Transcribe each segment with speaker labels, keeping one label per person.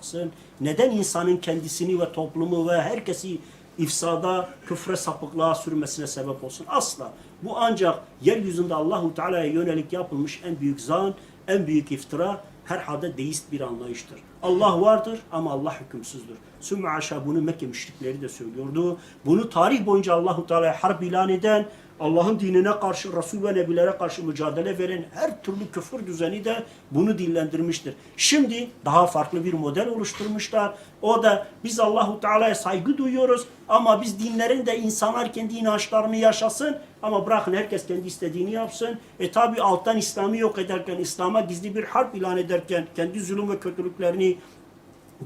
Speaker 1: yapacaksın? Neden insanın kendisini ve toplumu ve herkesi ifsada, küfre, sapıklığa sürmesine sebep olsun? Asla. Bu ancak yeryüzünde Allahu Teala'ya yönelik yapılmış en büyük zan, en büyük iftira, herhalde deist bir anlayıştır. Allah vardır ama Allah hükümsüzdür. Sümme aşağı bunu Mekke müşrikleri de söylüyordu. Bunu tarih boyunca Allahu Teala'ya harp ilan eden, Allah'ın dinine karşı, Resul ve Nebilere karşı mücadele veren her türlü küfür düzeni de bunu dillendirmiştir. Şimdi daha farklı bir model oluşturmuşlar. O da biz Allahu Teala'ya saygı duyuyoruz ama biz dinlerin de insanlar kendi inançlarını yaşasın ama bırakın herkes kendi istediğini yapsın. E tabi alttan İslam'ı yok ederken, İslam'a gizli bir harp ilan ederken, kendi zulüm ve kötülüklerini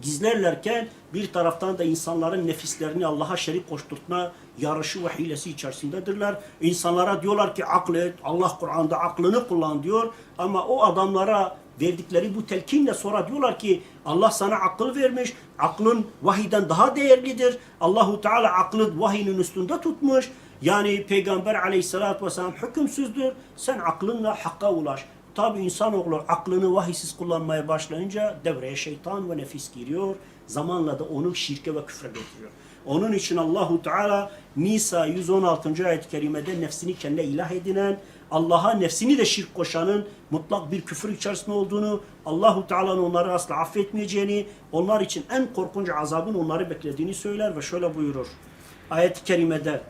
Speaker 1: gizlerlerken bir taraftan da insanların nefislerini Allah'a şerik koşturtma yarışı ve hilesi içerisindedirler. İnsanlara diyorlar ki akıl et, Allah Kur'an'da aklını kullan diyor ama o adamlara verdikleri bu telkinle sonra diyorlar ki Allah sana akıl vermiş, aklın vahiden daha değerlidir. Allahu Teala aklı vahinin üstünde tutmuş. Yani Peygamber aleyhissalatü vesselam hükümsüzdür. Sen aklınla hakka ulaş. Tabi insanoğlu aklını vahisiz kullanmaya başlayınca devreye şeytan ve nefis giriyor. Zamanla da onu şirke ve küfre götürüyor. Onun için Allahu Teala Nisa 116. ayet-i kerimede nefsini kendine ilah edinen, Allah'a nefsini de şirk koşanın mutlak bir küfür içerisinde olduğunu, Allahu Teala'nın onları asla affetmeyeceğini, onlar için en korkunç azabın onları beklediğini söyler ve şöyle buyurur. Ayet-i kerimede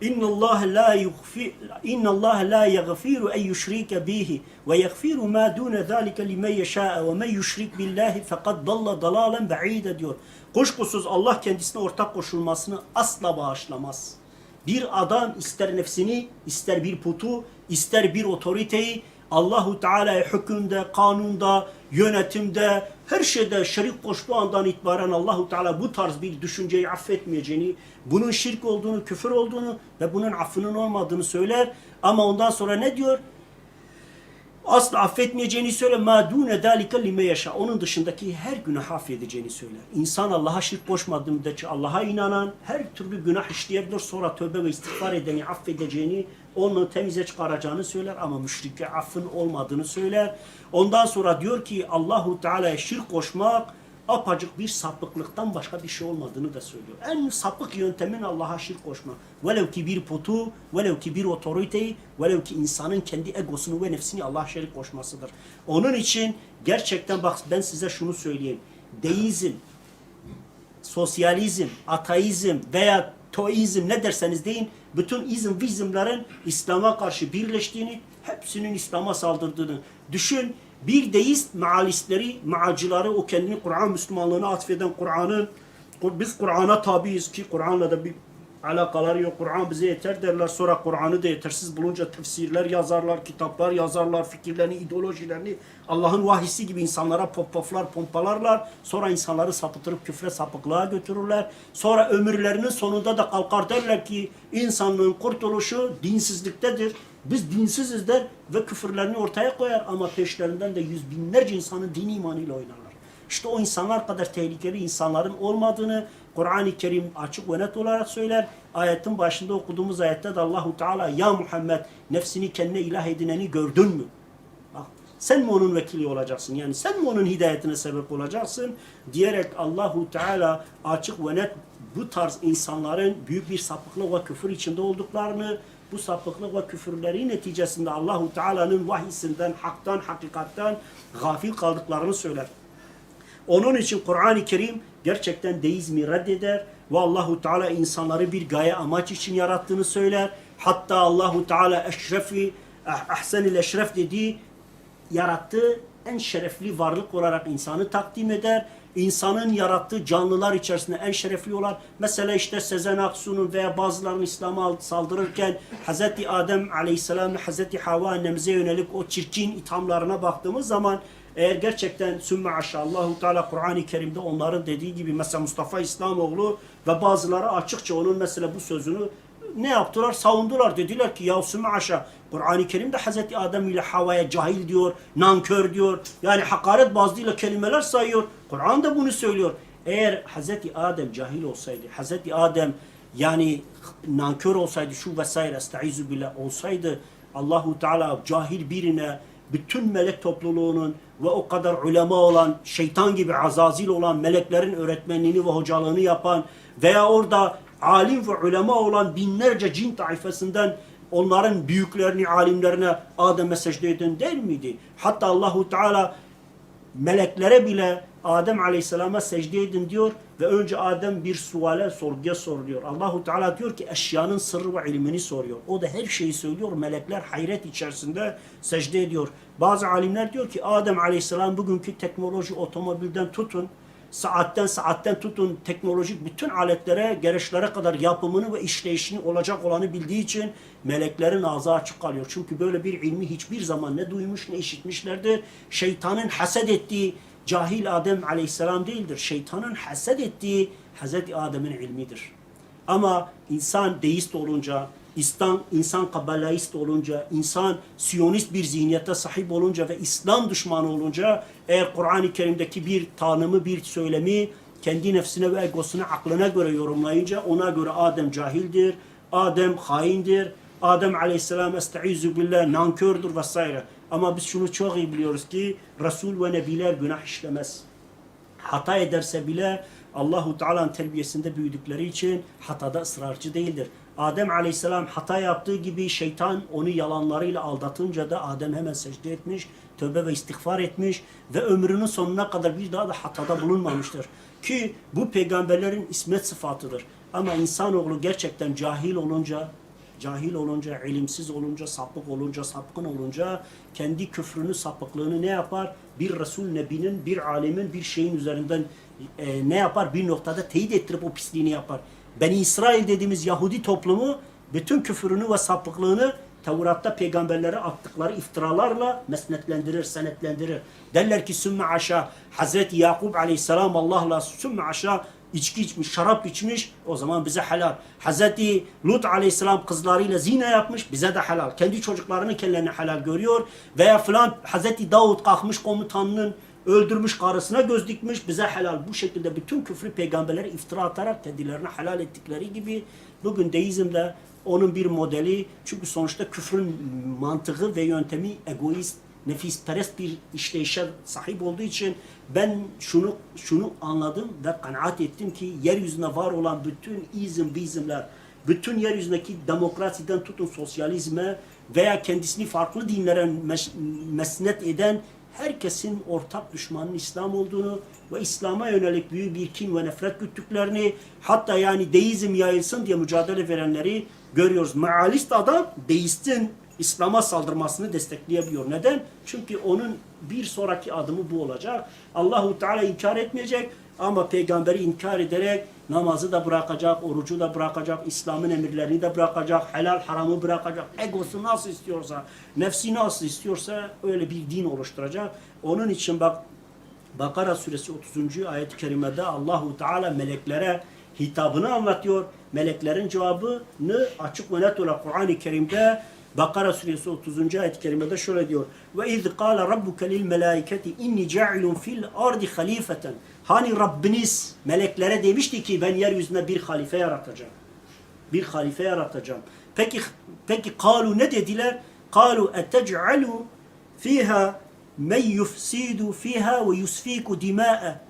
Speaker 1: İnna Allah la yughfi inna Allah la yaghfiru en yushrika bihi ve yaghfiru ma dun zalika limen yasha ve men yushrik billahi faqad dalla dalalan ba'ida diyor. Kuşkusuz Allah kendisine ortak koşulmasını asla bağışlamaz. Bir adam ister nefsini, ister bir putu, ister bir otoriteyi Allahu Teala'ya hükümde, kanunda, yönetimde, her şeyde şerik koştuğu andan itibaren Allahu Teala bu tarz bir düşünceyi affetmeyeceğini, bunun şirk olduğunu, küfür olduğunu ve bunun affının olmadığını söyler. Ama ondan sonra ne diyor? Asla affetmeyeceğini söyle. Ma dune dalike lime yaşa. Onun dışındaki her günah affedeceğini söyler. İnsan Allah'a şirk koşmadığı müddetçe Allah'a inanan her türlü günah işleyebilir. Sonra tövbe ve istiğfar edeni affedeceğini, onu temize çıkaracağını söyler ama müşrike affın olmadığını söyler. Ondan sonra diyor ki Allahu Teala'ya şirk koşmak apacık bir sapıklıktan başka bir şey olmadığını da söylüyor. En sapık yöntemin Allah'a şirk koşmak. Velev ki bir putu, velev ki bir otoriteyi, velev ki insanın kendi egosunu ve nefsini Allah'a şerik koşmasıdır. Onun için gerçekten bak ben size şunu söyleyeyim. Deizm, sosyalizm, ateizm veya toizm ne derseniz deyin bütün izm vizmlerin İslam'a karşı birleştiğini, hepsinin İslam'a saldırdığını düşün. Bir deist maalistleri, maacıları o kendini Kur'an Müslümanlığına atfeden Kur'an'ın biz Kur'an'a tabiiz ki Kur'an'la da bir alakaları yok. Kur'an bize yeter derler. Sonra Kur'an'ı da yetersiz bulunca tefsirler yazarlar, kitaplar yazarlar, fikirlerini, ideolojilerini Allah'ın vahisi gibi insanlara pop poplar, pompalarlar. Sonra insanları sapıtırıp küfre sapıklığa götürürler. Sonra ömürlerinin sonunda da kalkar derler ki insanlığın kurtuluşu dinsizliktedir. Biz dinsiziz der ve küfürlerini ortaya koyar ama peşlerinden de yüz binlerce insanın dini imanıyla oynarlar. İşte o insanlar kadar tehlikeli insanların olmadığını Kur'an-ı Kerim açık ve net olarak söyler. Ayetin başında okuduğumuz ayette de Allahu Teala ya Muhammed nefsini kendine ilah edineni gördün mü? Bak sen mi onun vekili olacaksın? Yani sen mi onun hidayetine sebep olacaksın? Diyerek Allahu Teala açık ve net bu tarz insanların büyük bir sapıklık ve küfür içinde olduklarını bu sapıklık ve küfürleri neticesinde Allahu Teala'nın vahisinden, haktan, hakikatten gafil kaldıklarını söyler. Onun için Kur'an-ı Kerim gerçekten deizmi reddeder ve Allahu Teala insanları bir gaye amaç için yarattığını söyler. Hatta Allahu Teala eşrefi ahsenil eşref dediği yarattığı en şerefli varlık olarak insanı takdim eder. İnsanın yarattığı canlılar içerisinde en şerefli olan mesela işte Sezen Aksu'nun veya bazılarının İslam'a saldırırken Hz. Adem Aleyhisselam ve Hz. Havva annemize yönelik o çirkin ithamlarına baktığımız zaman eğer gerçekten sümme aşallahu teala Kur'an-ı Kerim'de onların dediği gibi mesela Mustafa İslamoğlu ve bazıları açıkça onun mesela bu sözünü ne yaptılar? Savundular. Dediler ki ya sümme aşağı Kur'an-ı Kerim'de Hazreti Adem ile Havva'ya cahil diyor, nankör diyor. Yani hakaret bazıyla kelimeler sayıyor. Kur'an da bunu söylüyor. Eğer Hazreti Adem cahil olsaydı, Hazreti Adem yani nankör olsaydı şu vesaire estaizu billah olsaydı Allahu Teala cahil birine bütün melek topluluğunun ve o kadar ulema olan, şeytan gibi azazil olan meleklerin öğretmenliğini ve hocalığını yapan veya orada alim ve ulema olan binlerce cin taifesinden onların büyüklerini, alimlerine Adem'e secde edin der miydi? Hatta Allahu Teala meleklere bile Adem Aleyhisselam'a secde edin diyor ve önce Adem bir suale sorguya soruluyor. Allahu Teala diyor ki eşyanın sırrı ve ilmini soruyor. O da her şeyi söylüyor. Melekler hayret içerisinde secde ediyor. Bazı alimler diyor ki Adem Aleyhisselam bugünkü teknoloji otomobilden tutun saatten saatten tutun teknolojik bütün aletlere, gereçlere kadar yapımını ve işleyişini olacak olanı bildiği için meleklerin ağzı açık kalıyor. Çünkü böyle bir ilmi hiçbir zaman ne duymuş ne işitmişlerdir. Şeytanın haset ettiği cahil Adem aleyhisselam değildir. Şeytanın haset ettiği Hazreti Adem'in ilmidir. Ama insan deist olunca, İslam, insan kabalaist olunca, insan siyonist bir zihniyete sahip olunca ve İslam düşmanı olunca eğer Kur'an-ı Kerim'deki bir tanımı, bir söylemi kendi nefsine ve egosuna, aklına göre yorumlayınca ona göre Adem cahildir, Adem haindir, Adem aleyhisselam estaizu billah nankördür vesaire. Ama biz şunu çok iyi biliyoruz ki Resul ve Nebiler günah işlemez hata ederse bile Allahu Teala'nın terbiyesinde büyüdükleri için hatada ısrarcı değildir. Adem Aleyhisselam hata yaptığı gibi şeytan onu yalanlarıyla aldatınca da Adem hemen secde etmiş, tövbe ve istiğfar etmiş ve ömrünün sonuna kadar bir daha da hatada bulunmamıştır. Ki bu peygamberlerin ismet sıfatıdır. Ama insanoğlu gerçekten cahil olunca cahil olunca, ilimsiz olunca, sapık olunca, sapkın olunca kendi küfrünü, sapıklığını ne yapar? Bir Resul Nebi'nin, bir alemin, bir şeyin üzerinden e, ne yapar? Bir noktada teyit ettirip o pisliğini yapar. Beni İsrail dediğimiz Yahudi toplumu bütün küfrünü ve sapıklığını Tevrat'ta peygamberlere attıkları iftiralarla mesnetlendirir, senetlendirir. Derler ki sümme aşağı Hazreti Yakup aleyhisselam Allah'la sümme aşağı içki içmiş, şarap içmiş o zaman bize helal. Hazreti Lut aleyhisselam kızlarıyla zina yapmış bize de helal. Kendi çocuklarını kendilerine helal görüyor. Veya filan Hazreti Davud kalkmış komutanının öldürmüş karısına göz dikmiş bize helal. Bu şekilde bütün küfrü peygamberlere iftira atarak kendilerine helal ettikleri gibi bugün deizmde onun bir modeli çünkü sonuçta küfrün mantığı ve yöntemi egoist, nefisperest bir işleyişe sahip olduğu için ben şunu şunu anladım ve kanaat ettim ki yeryüzünde var olan bütün izm bizimler, bütün yeryüzündeki demokrasiden tutun sosyalizme veya kendisini farklı dinlere mes- mesnet eden herkesin ortak düşmanın İslam olduğunu ve İslam'a yönelik büyük bir kin ve nefret güttüklerini hatta yani deizm yayılsın diye mücadele verenleri görüyoruz. Mealist adam deistin İslam'a saldırmasını destekleyebiliyor. Neden? Çünkü onun bir sonraki adımı bu olacak. Allahu Teala inkar etmeyecek ama peygamberi inkar ederek namazı da bırakacak, orucu da bırakacak, İslam'ın emirlerini de bırakacak, helal haramı bırakacak. Egosu nasıl istiyorsa, nefsi nasıl istiyorsa öyle bir din oluşturacak. Onun için bak Bakara suresi 30. ayet-i kerimede Allahu Teala meleklere hitabını anlatıyor. Meleklerin cevabını açık ve net olarak Kur'an-ı Kerim'de Bakara suresi 30. ayet-i kerimede şöyle diyor. Ve iz qala rabbuke lil melaiketi inni ca'ilun fil ardi halifeten. Hani Rabbiniz meleklere demişti ki ben yeryüzünde bir halife yaratacağım. Bir halife yaratacağım. Peki peki kalu ne dediler? Kalu etec'alu fiha men yufsidu fiha ve yusfiku dima'e.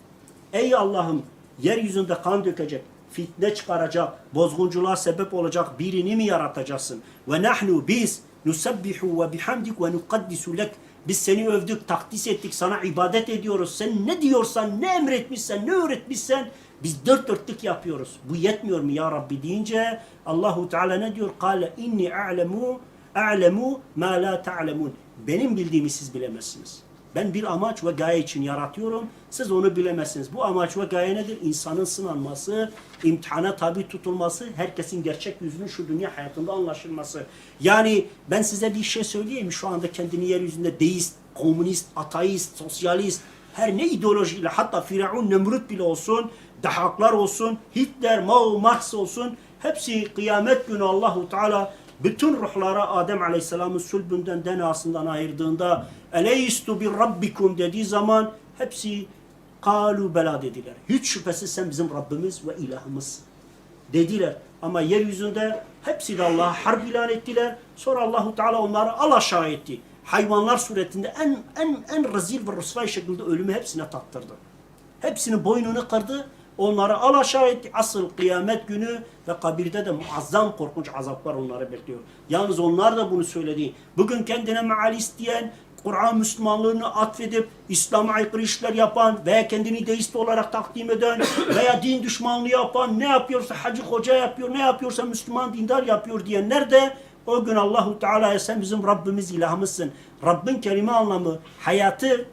Speaker 1: Ey Allah'ım yeryüzünde kan dökecek, fitne çıkaracak, bozgunculuğa sebep olacak birini mi yaratacaksın? Ve nahnu biz nusabbihu ve bihamdik ve nukaddisu lek. Biz seni övdük, takdis ettik, sana ibadet ediyoruz. Sen ne diyorsan, ne emretmişsen, ne öğretmişsen biz dört dörtlük yapıyoruz. Bu yetmiyor mu ya Rabbi deyince Allahu Teala ne diyor? Kale inni a'lemu a'lemu ma la ta'lemun. Benim bildiğimi siz bilemezsiniz. Ben bir amaç ve gaye için yaratıyorum. Siz onu bilemezsiniz. Bu amaç ve gaye nedir? İnsanın sınanması, imtihana tabi tutulması, herkesin gerçek yüzünün şu dünya hayatında anlaşılması. Yani ben size bir şey söyleyeyim? Şu anda kendini yeryüzünde deist, komünist, ateist, sosyalist, her ne ideolojiyle hatta Firavun, Nemrut bile olsun, dahaklar olsun, Hitler, Mao, Marx olsun hepsi kıyamet günü Allahu Teala bütün ruhlara Adem Aleyhisselam'ın sülbünden, denasından ayırdığında Eleystu bir rabbikum dediği zaman hepsi kalu bela dediler. Hiç şüphesiz sen bizim Rabbimiz ve ilahımız dediler. Ama yeryüzünde hepsi de Allah'a harp ilan ettiler. Sonra Allahu Teala onları al aşağı etti. hayvanlar suretinde en en en rezil ve rüsvay şekilde ölümü hepsine tattırdı. Hepsinin boynunu kırdı. Onları al aşağı etti. Asıl kıyamet günü ve kabirde de muazzam korkunç azaplar onları bekliyor. Yalnız onlar da bunu söyledi. Bugün kendine meal isteyen, Kur'an Müslümanlığını atfedip İslam'a aykırı işler yapan veya kendini deist olarak takdim eden veya din düşmanlığı yapan ne yapıyorsa hacı hoca yapıyor, ne yapıyorsa Müslüman dindar yapıyor diyenler de o gün Allahu Teala'ya sen bizim Rabbimiz ilahımızsın. Rabbin kelime anlamı hayatı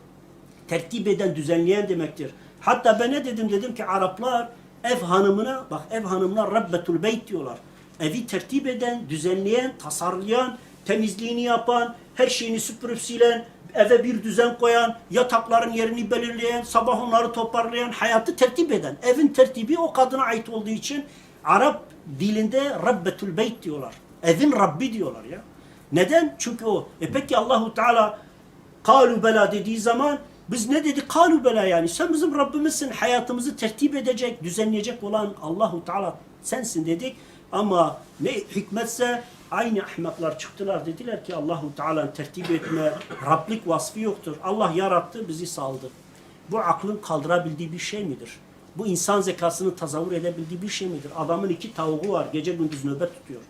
Speaker 1: tertip eden, düzenleyen demektir. Hatta ben ne dedim? Dedim ki Araplar ev hanımına, bak ev hanımına Rabbetul Beyt diyorlar. Evi tertip eden, düzenleyen, tasarlayan, temizliğini yapan, her şeyini süpürüp silen, eve bir düzen koyan, yatakların yerini belirleyen, sabah onları toparlayan, hayatı tertip eden. Evin tertibi o kadına ait olduğu için Arap dilinde Rabbetül Beyt diyorlar. Evin Rabbi diyorlar ya. Neden? Çünkü o. E peki Allahu Teala Kalu bela dediği zaman biz ne dedik? Kalu bela yani. Sen bizim Rabbimizsin. Hayatımızı tertip edecek, düzenleyecek olan Allahu Teala sensin dedik. Ama ne hikmetse aynı ahmaklar çıktılar dediler ki Allahu Teala'nın tertip etme, Rablik vasfı yoktur. Allah yarattı, bizi saldı. Bu aklın kaldırabildiği bir şey midir? Bu insan zekasını tazavvur edebildiği bir şey midir? Adamın iki tavuğu var, gece gündüz nöbet tutuyor.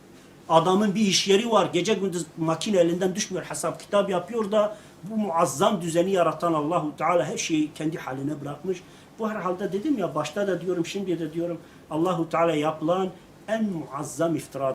Speaker 1: Adamın bir iş yeri var. Gece gündüz makine elinden düşmüyor. Hesap kitap yapıyor da bu muazzam düzeni yaratan Allahu Teala her şeyi kendi haline bırakmış. Bu herhalde dedim ya başta da diyorum şimdi de diyorum Allahu Teala yapılan en muazzam iftira